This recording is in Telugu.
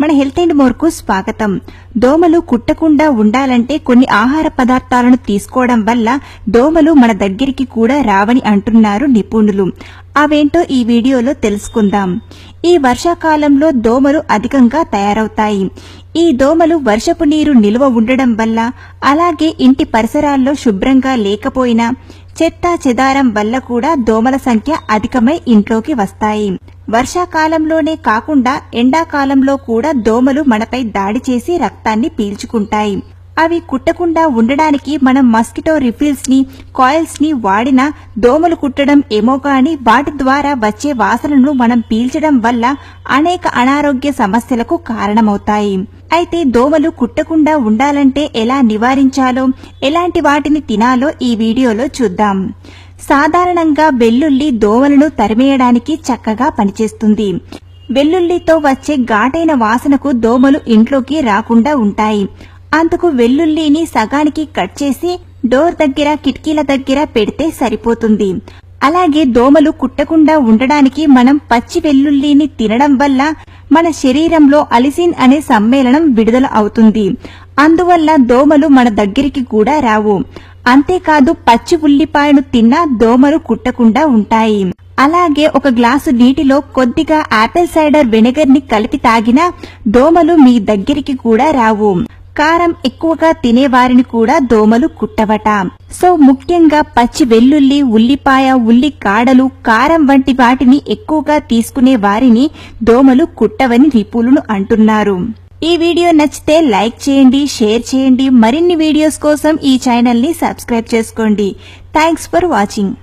మన హెల్త్ అండ్ మోర్కు స్వాగతం. దోమలు కుట్టకుండా ఉండాలంటే కొన్ని ఆహార పదార్థాలను తీసుకోవడం వల్ల దోమలు మన దగ్గరికి కూడా రావని అంటున్నారు నిపుణులు. అవేంటో ఈ వీడియోలో తెలుసుకుందాం. ఈ వర్షాకాలంలో దోమలు అధికంగా తయారవుతాయి. ఈ దోమలు వర్షపు నీరు నిల్వ ఉండడం వల్ల అలాగే ఇంటి పరిసరాల్లో శుభ్రంగా లేకపోయినా చెత్త చెదారం వల్ల కూడా దోమల సంఖ్య అధికమై ఇంట్లోకి వస్తాయి. వర్షాకాలంలోనే కాకుండా ఎండాకాలంలో కూడా దోమలు మనపై దాడి చేసి రక్తాన్ని పీల్చుకుంటాయి. అవి కుట్టకుండా ఉండడానికి మనం మస్కిటో రిఫిల్స్ని కాయిల్స్ని వాడినా దోమలు కుట్టడం ఏమో గాని వాటి ద్వారా వచ్చే వాసనను మనం పీల్చడం వల్ల అనేక అనారోగ్య సమస్యలకు కారణమవుతాయి. అయితే దోమలు కుట్టకుండా ఉండాలంటే ఎలా నివారించాలో ఎలాంటి వాటిని తినాలో ఈ వీడియోలో చూద్దాం. సాధారణంగా వెల్లుల్లి దోమలను తరిమేయడానికి చక్కగా పనిచేస్తుంది. వెల్లుల్లితో వచ్చే ఘాటైన వాసనకు దోమలు ఇంట్లోకి రాకుండా ఉంటాయి. అందుకు వెల్లుల్లిని సగానికి కట్ చేసి డోర్ దగ్గర కిటికీల దగ్గర పెడితే సరిపోతుంది. అలాగే దోమలు కుట్టకుండా ఉండడానికి మనం పచ్చి వెల్లుల్లిని తినడం వల్ల మన శరీరంలో అలిసిన్ అనే సమ్మేళనం విడుదల అవుతుంది. అందువల్ల దోమలు మన దగ్గరికి కూడా రావు. అంతేకాదు పచ్చి ఉల్లిపాయను తిన్నా దోమలు కుట్టకుండా ఉంటాయి. అలాగే ఒక గ్లాసు నీటిలో కొద్దిగా ఆపిల్ సైడర్ వెనిగర్ని కలిపి తాగినా దోమలు మీ దగ్గరికి కూడా రావు. కారం ఎక్కువగా తినేవారిని కూడా దోమలు కుట్టవట. సో ముఖ్యంగా పచ్చి వెల్లుల్లి ఉల్లిపాయ ఉల్లి కాడలు కారం వంటి వాటిని ఎక్కువగా తీసుకునే వారిని దోమలు కుట్టవని నిపుణులు అంటున్నారు. ఈ వీడియో నచ్చితే లైక్ చేయండి షేర్ చేయండి. మరిన్ని వీడియోస్ కోసం ఈ ఛానల్ని సబ్స్క్రైబ్ చేసుకోండి. Thanks for watching